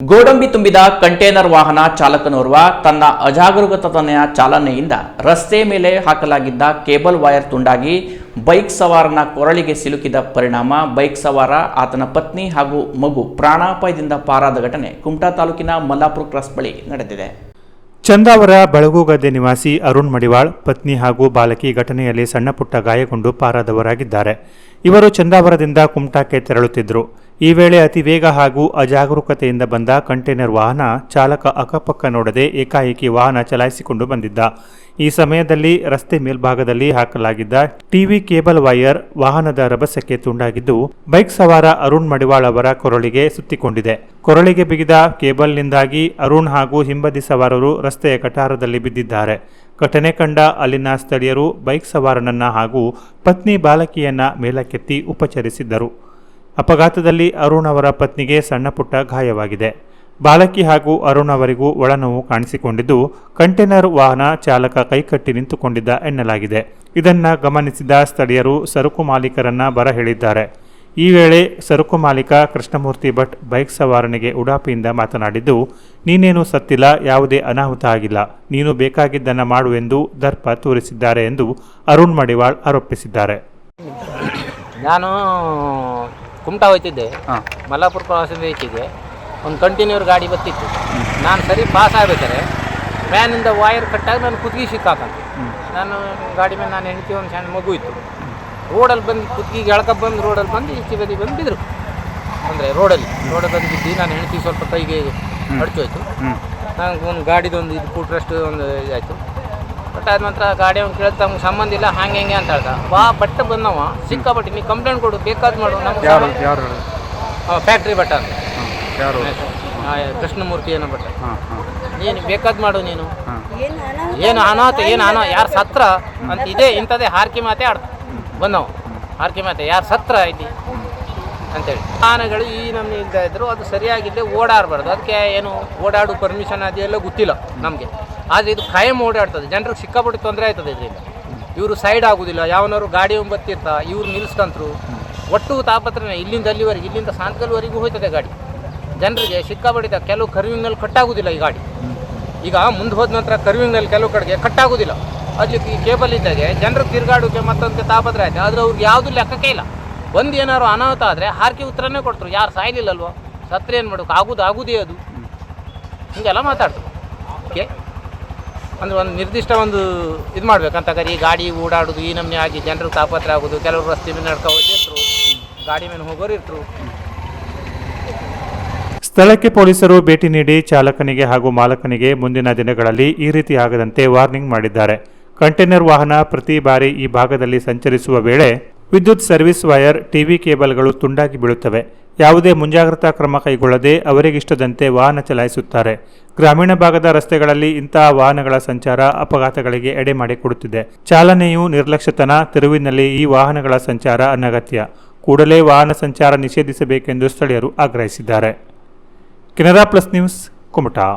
ಗೋಡಂಬಿ ತುಂಬಿದ ಕಂಟೇನರ್ ವಾಹನ ಚಾಲಕನೋರ್ವ ತನ್ನ ಅಜಾಗರೂಕತನೆಯ ಚಾಲನೆಯಿಂದ ರಸ್ತೆ ಮೇಲೆ ಹಾಕಲಾಗಿದ್ದ ಕೇಬಲ್ ವೈರ್ ತುಂಡಾಗಿ ಬೈಕ್ ಸವಾರನ ಕೊರಳಿಗೆ ಸಿಲುಕಿದ ಪರಿಣಾಮ ಬೈಕ್ ಸವಾರ, ಆತನ ಪತ್ನಿ ಹಾಗೂ ಮಗು ಪ್ರಾಣಾಪಾಯದಿಂದ ಪಾರಾದ ಘಟನೆ ಕುಮಟಾ ತಾಲೂಕಿನ ಮಲ್ಲಾಪುರ ಕ್ರಾಸ್ ಬಳಿ ನಡೆದಿದೆ. ಚಂದಾವರ ಬೆಳಗುಗದ್ದೆ ನಿವಾಸಿ ಅರುಣ್ ಮಡಿವಾಳ್, ಪತ್ನಿ ಹಾಗೂ ಬಾಲಕಿ ಘಟನೆಯಲ್ಲಿ ಸಣ್ಣಪುಟ್ಟ ಗಾಯಗೊಂಡು ಪಾರಾದವರಾಗಿದ್ದಾರೆ. ಇವರು ಚಂದಾವರದಿಂದ ಕುಮಟಾಕ್ಕೆ ತೆರಳುತ್ತಿದ್ದರು ಈ ವೇಳೆ ಅತಿ ವೇಗ ಹಾಗೂ ಅಜಾಗರೂಕತೆಯಿಂದ ಬಂದ ಕಂಟೈನರ್ ವಾಹನ ಚಾಲಕ ಅಕ್ಕಪಕ್ಕ ನೋಡದೆ ಏಕಾಏಕಿ ವಾಹನ ಚಲಾಯಿಸಿಕೊಂಡು ಬಂದಿದ್ದ. ಈ ಸಮಯದಲ್ಲಿ ರಸ್ತೆ ಮೇಲ್ಭಾಗದಲ್ಲಿ ಹಾಕಲಾಗಿದ್ದ ಟಿವಿ ಕೇಬಲ್ ವೈರ್ ವಾಹನದ ರಭಸಕ್ಕೆ ತುಂಡಾಗಿದ್ದು, ಬೈಕ್ ಸವಾರ ಅರುಣ್ ಮಡಿವಾಳ್ ಅವರ ಕೊರಳಿಗೆ ಸುತ್ತಿಕೊಂಡಿದೆ. ಕೊರಳಿಗೆ ಬಿಗಿದ ಕೇಬಲ್ನಿಂದಾಗಿ ಅರುಣ್ ಹಾಗೂ ಹಿಂಬದಿ ಸವಾರರು ರಸ್ತೆಯ ಕಟಾರದಲ್ಲಿ ಬಿದ್ದಿದ್ದಾರೆ. ಘಟನೆ ಕಂಡ ಅಲ್ಲಿನ ಸ್ಥಳೀಯರು ಬೈಕ್ ಸವಾರನನ್ನ ಹಾಗೂ ಪತ್ನಿ ಬಾಲಕಿಯನ್ನ ಮೇಲಕ್ಕೆತ್ತಿ ಉಪಚರಿಸಿದ್ದರು. ಅಪಘಾತದಲ್ಲಿ ಅರುಣ್ ಅವರ ಪತ್ನಿಗೆ ಸಣ್ಣಪುಟ್ಟ ಗಾಯವಾಗಿದೆ. ಬಾಲಕಿ ಹಾಗೂ ಅರುಣ್ ಅವರಿಗೂ ಒಳನೋವು ಕಾಣಿಸಿಕೊಂಡಿದ್ದು, ಕಂಟೈನರ್ ವಾಹನ ಚಾಲಕ ಕೈಕಟ್ಟಿ ನಿಂತುಕೊಂಡಿದ್ದ ಎನ್ನಲಾಗಿದೆ. ಇದನ್ನ ಗಮನಿಸಿದ ಸ್ಥಳೀಯರು ಸರಕು ಮಾಲೀಕರನ್ನ ಬರ ಹೇಳಿದ್ದಾರೆ ಈ ವೇಳೆ ಸರಕು ಮಾಲೀಕ ಕೃಷ್ಣಮೂರ್ತಿ ಭಟ್ ಬೈಕ್ ಸವಾರನಿಗೆ ಉಡಾಪಿಯಿಂದ ಮಾತನಾಡಿದ್ದು, ನೀನೇನು ಸತ್ತಿಲ್ಲ, ಯಾವುದೇ ಅನಾಹುತ ಆಗಿಲ್ಲ, ನೀನು ಬೇಕಾಗಿದ್ದನ್ನು ಮಾಡು ಎಂದು ದರ್ಪ ತೋರಿಸಿದ್ದಾರೆ ಎಂದು ಅರುಣ್ ಮಡಿವಾಳ್ ಆರೋಪಿಸಿದ್ದಾರೆ. ನಾನು ಕುಮಟಾ ಹೋಯ್ತಿದ್ದೆ ಮಲ್ಲಾಪುರ ಪ್ರವಾಸದಿಂದ ಹೋಯ್ತಿದ್ದೆ ಒಂದು ಕಂಟಿನ್ಯೂರ್ ಗಾಡಿ ಬತ್ತಿತ್ತು ನಾನು ಸರಿ ಪಾಸ್ ಆಗ್ಬೇಕಾದ್ರೆ ಮ್ಯಾನಿಂದ ವೈರ್ ಕಟ್ಟಾಗಿ ನಾನು ಕುತ್ತಿಗೆ ಸಿಕ್ಕಾಕಂತ. ನಾನು ಗಾಡಿ ಮೇಲೆ ನಾನು ಹೆಂಡತಿ ಒಂದು ಸಣ್ಣ ಮಗು ಇತ್ತು. ರೋಡಲ್ಲಿ ಬಂದು ಕುತ್ತಿಗೆ ಎಳ್ಕ ಬಂದು ರೋಡಲ್ಲಿ ಬಂದು ಈಚೆ ಬದಿ ಬಂದು ಬಿದ್ದರು ಅಂದರೆ ರೋಡಲ್ಲಿ ರೋಡಲ್ಲಿ ಬಂದು ಬಿದ್ದು ನಾನು ಹೆಂಡತಿ ಸ್ವಲ್ಪ ಕೈಗೆ ಅಡ್ಚೋಯ್ತು ನನಗೆ ಒಂದು ಗಾಡಿದೊಂದು ಇದು ಕೂಟ್ರಷ್ಟು ಒಂದು ಇದಾಯಿತು. ಬಟ್ ಆದ ನಂತರ ಗಾಡಿ ಅವ್ನು ಕೇಳ್ತ ತಮ್ಗೆ ಸಂಬಂಧ ಇಲ್ಲ ಹಂಗೆ ಹೆಂಗೆ ಅಂತ ಹೇಳ್ದ. ಬಾ ಬಟ್ಟೆ ಬಂದವ ಸಿಕ್ಕಾಬಟ್ಟಿ ನೀ ಕಂಪ್ಲೇಂಟ್ ಕೊಡು ಬೇಕಾದ ಮಾಡು ನಮ್ಗೆ ಯಾರು ಫ್ಯಾಕ್ಟ್ರಿ ಬಟ್ಟ ಅಂತ. ಯಾರು? ಕೃಷ್ಣಮೂರ್ತಿ ಏನೋ ಬಟ್ಟ. ನೀನು ಬೇಕಾದ್ ಮಾಡು ನೀನು. ಏನು ಅನಾಥ ಏನು ಅನೋ ಯಾರು ಸತ್ರ ಅಂತ ಇದೇ ಇಂಥದ್ದೇ ಹಾರ್ಕಿ ಮಾತೆ ಆಡ್ತ ಬಂದವ. ಹಾರ್ಕಿ ಮಾತೆ ಯಾರು ಸತ್ರ ಐತಿ ಅಂತೇಳಿ. ವಾಹನಗಳು ಈ ನಮ್ಮ ಇಲ್ದ ಇದ್ರು ಅದು ಸರಿಯಾಗಿದ್ದೆ ಓಡಾಡಬಾರ್ದು. ಅದಕ್ಕೆ ಏನು ಓಡಾಡು ಪರ್ಮಿಷನ್ ಅದೆಲ್ಲ ಗೊತ್ತಿಲ್ಲ ನಮಗೆ. ಆದರೆ ಇದು ಖಾಯಂ ಓಡಾಡ್ತದೆ. ಜನರಿಗೆ ಸಿಕ್ಕಾಪಟ್ಟೆ ತೊಂದರೆ ಆಯ್ತದೆ ಇದರಿಂದ. ಇವರು ಸೈಡ್ ಆಗುದಿಲ್ಲ. ಯಾವನವರು ಗಾಡಿ ಬತ್ತಿರ್ತ ಇವ್ರು ನಿಲ್ಸ್ಕಂತರು, ಒಟ್ಟು ತಾಪತ್ರನೇ ಇಲ್ಲಿಂದ ಅಲ್ಲಿವರೆಗೆ, ಇಲ್ಲಿಂದ ಸಾಂತಕಲ್ವರೆಗೂ ಹೋಯ್ತದೆ ಗಾಡಿ. ಜನರಿಗೆ ಸಿಕ್ಕಾಪಟ್ಟಿದ ಕೆಲವು ಕರ್ವಿಂಗ್ನಲ್ಲಿ ಕಟ್ಟಾಗುವುದಿಲ್ಲ ಈ ಗಾಡಿ. ಈಗ ಮುಂದೆ ಹೋದ ನಂತರ ಕರ್ವಿಂಗ್ನಲ್ಲಿ ಕೆಲವು ಕಡೆಗೆ ಕಟ್ಟಾಗುವುದಿಲ್ಲ ಅಲ್ಲಿ ಈ ಕೇಬಲ್ ಇದ್ದಾಗೆ ಜನರು ತಿರುಗಾಡೋಕೆ ಮತ್ತೊಂದು ತಾಪತ್ರ ಆಯ್ತು ಆದರೆ ಅವ್ರಿಗೆ ಯಾವುದೂ ಲೆಕ್ಕಕ್ಕೆ ಇಲ್ಲ. ಒಂದು ಏನಾದ್ರು ಅನಾಹುತ ಆದರೆ ಹಾರ್ಕೆ ಉತ್ತರನೇ ಕೊಡ್ತರು. ಯಾರು ಸಾಯ್ಲಿಲ್ಲಲ್ವ? ಸತ್ರ ಏನು ಮಾಡೋಕೆ ಆಗುದು ಆಗುದೇ ಅದು. ಹಿಂಗೆಲ್ಲ ಮಾತಾಡ್ತು ಓಕೆ ಅಂದ್ರೆ ಒಂದು ನಿರ್ದಿಷ್ಟ ಒಂದು ಇದು ಮಾಡ್ಬೇಕಂತ ಈ ಗಾಡಿ ಓಡಾಡೋದು, ಈ ನಮ್ಮನೆ ಆಗಿ ಜನರಿಗೆ ತಾಪತ್ರ ಆಗೋದು, ಕೆಲವರು ರಸ್ತೆ ಮೇಲೆ ನಡ್ಕೊ ಹೋಗಿರ್ತರು ಗಾಡಿ ಮೇಲೆ ಹೋಗೋರು ಇರ್ತರು. ಸ್ಥಳಕ್ಕೆ ಪೊಲೀಸರು ಭೇಟಿ ನೀಡಿ ಚಾಲಕನಿಗೆ ಹಾಗೂ ಮಾಲಕನಿಗೆ ಮುಂದಿನ ದಿನಗಳಲ್ಲಿ ಈ ರೀತಿ ಆಗದಂತೆ ವಾರ್ನಿಂಗ್ ಮಾಡಿದ್ದಾರೆ. ಕಂಟೈನರ್ ವಾಹನ ಪ್ರತಿ ಬಾರಿ ಈ ಭಾಗದಲ್ಲಿ ಸಂಚರಿಸುವ ವೇಳೆ ವಿದ್ಯುತ್ ಸರ್ವಿಸ್ ವೈರ್, ಟಿವಿ ಕೇಬಲ್ಗಳು ತುಂಡಾಗಿ ಬೀಳುತ್ತವೆ. ಯಾವುದೇ ಮುಂಜಾಗ್ರತಾ ಕ್ರಮ ಕೈಗೊಳ್ಳದೆ ಅವರಿಗಿಷ್ಟದಂತೆ ವಾಹನ ಚಲಾಯಿಸುತ್ತಾರೆ. ಗ್ರಾಮೀಣ ಭಾಗದ ರಸ್ತೆಗಳಲ್ಲಿ ಇಂತಹ ವಾಹನಗಳ ಸಂಚಾರ ಅಪಘಾತಗಳಿಗೆ ಎಡೆ ಮಾಡಿಕೊಡುತ್ತಿದೆ ಚಾಲನೆಯು ನಿರ್ಲಕ್ಷ್ಯತನ, ತಿರುವಿನಲ್ಲಿ ಈ ವಾಹನಗಳ ಸಂಚಾರ ಅನಗತ್ಯ. ಕೂಡಲೇ ವಾಹನ ಸಂಚಾರ ನಿಷೇಧಿಸಬೇಕೆಂದು ಸ್ಥಳೀಯರು ಆಗ್ರಹಿಸಿದ್ದಾರೆ. Canara plus news, Kumta.